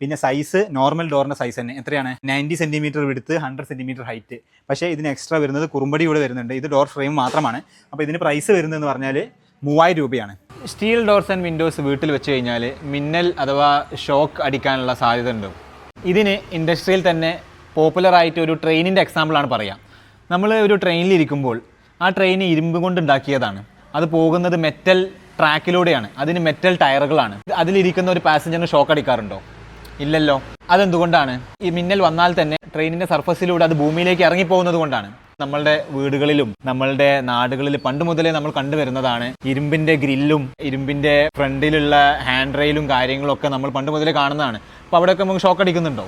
പിന്നെ size normal ഡോറിന്റെ size തന്നെ. എത്രയാണ്? നയന്റി സെന്റിമീറ്റർ വിടുത്ത് ഹൺഡ്രഡ് സെന്റിമീറ്റർ ഹൈറ്റ് പക്ഷേ ഇതിന് എക്സ്ട്രാ വരുന്നത് കുറുമ്പടി കൂടെ വരുന്നുണ്ട്. ഇത് ഡോർ ഫ്രെയിം മാത്രമാണ്. അപ്പോൾ ഇതിന് പ്രൈസ് വരുന്നതെന്ന് പറഞ്ഞാൽ മൂവായിരം രൂപയാണ്. സ്റ്റീൽ ഡോർസ് ആൻഡ് വിൻഡോസ് വീട്ടിൽ വെച്ച് കഴിഞ്ഞാൽ മിന്നൽ അഥവാ ഷോക്ക് അടിക്കാനുള്ള സാധ്യത ഉണ്ട്. ഇതിന് ഇൻഡസ്ട്രിയിൽ തന്നെ പോപ്പുലറായിട്ട് ഒരു ട്രെയിനിന്റെ എക്സാമ്പിളാണ് പറയാം. നമ്മൾ ഒരു ട്രെയിനിൽ ഇരിക്കുമ്പോൾ ആ ട്രെയിൻ ഇരുമ്പ് കൊണ്ട് ഉണ്ടാക്കിയതാണ്. അത് പോകുന്നത് മെറ്റൽ ട്രാക്കിലൂടെയാണ് അതിന് മെറ്റൽ ടയറുകളാണ് അതിലിരിക്കുന്ന ഒരു പാസഞ്ചറിന് ഷോക്ക് അടിക്കാറുണ്ടോ? ഇല്ലല്ലോ. അതെന്തുകൊണ്ടാണ്? ഈ മിന്നൽ വന്നാൽ തന്നെ ട്രെയിനിന്റെ സർഫസിലൂടെ അത് ഭൂമിയിലേക്ക് ഇറങ്ങിപ്പോകുന്നത് കൊണ്ടാണ് നമ്മളുടെ വീടുകളിലും നമ്മളുടെ നാടുകളിൽ പണ്ട് മുതലേ നമ്മൾ കണ്ടുവരുന്നതാണ് ഇരുമ്പിന്റെ ഗ്രില്ലും ഇരുമ്പിന്റെ ഫ്രണ്ടിലുള്ള ഹാൻഡ് റെയിലും കാര്യങ്ങളും ഒക്കെ നമ്മൾ പണ്ട് മുതലേ കാണുന്നതാണ്. അപ്പോൾ അവിടെയൊക്കെ നമുക്ക് ഷോക്ക് അടിക്കുന്നുണ്ടോ?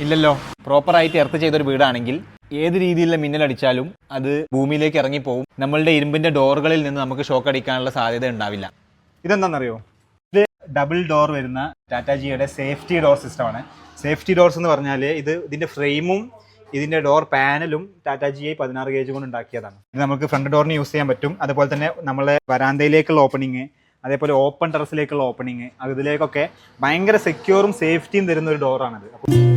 ഇല്ലല്ലോ. പ്രോപ്പറായിട്ട് എർത്ത് ചെയ്തൊരു വീടാണെങ്കിൽ ഏത് രീതിയിലുള്ള മിന്നലടിച്ചാലും അത് ഭൂമിയിലേക്ക് ഇറങ്ങിപ്പോവും. നമ്മളുടെ ഇരുമ്പിന്റെ ഡോറുകളിൽ നിന്ന് നമുക്ക് ഷോക്ക് അടിക്കാനുള്ള സാധ്യത ഉണ്ടാവില്ല. ഇതെന്താണെന്നറിയോ ഇത് ഡബിൾ ഡോർ വരുന്ന ടാറ്റാ ജിയുടെ സേഫ്റ്റി ഡോർ സിസ്റ്റമാണ് സേഫ്റ്റി ഡോർസ് എന്ന് പറഞ്ഞാൽ ഇത് ഇതിന്റെ ഫ്രെയിമും ഇതിന്റെ ഡോർ പാനലും ടാറ്റാ ജി ഐ പതിനാറ് ഗേജ് കൊണ്ട് ഉണ്ടാക്കിയതാണ്. ഇത് നമുക്ക് ഫ്രണ്ട് ഡോറിന് യൂസ് ചെയ്യാൻ പറ്റും. അതുപോലെ തന്നെ നമ്മളെ വരാന്തയിലേക്കുള്ള ഓപ്പണിങ് അതേപോലെ ഓപ്പൺ ടെറസിലേക്കുള്ള ഓപ്പണിങ് അതിലേക്കൊക്കെ ഭയങ്കര സെക്യൂറും സേഫ്റ്റിയും തരുന്ന ഒരു ഡോറാണിത് അപ്പോൾ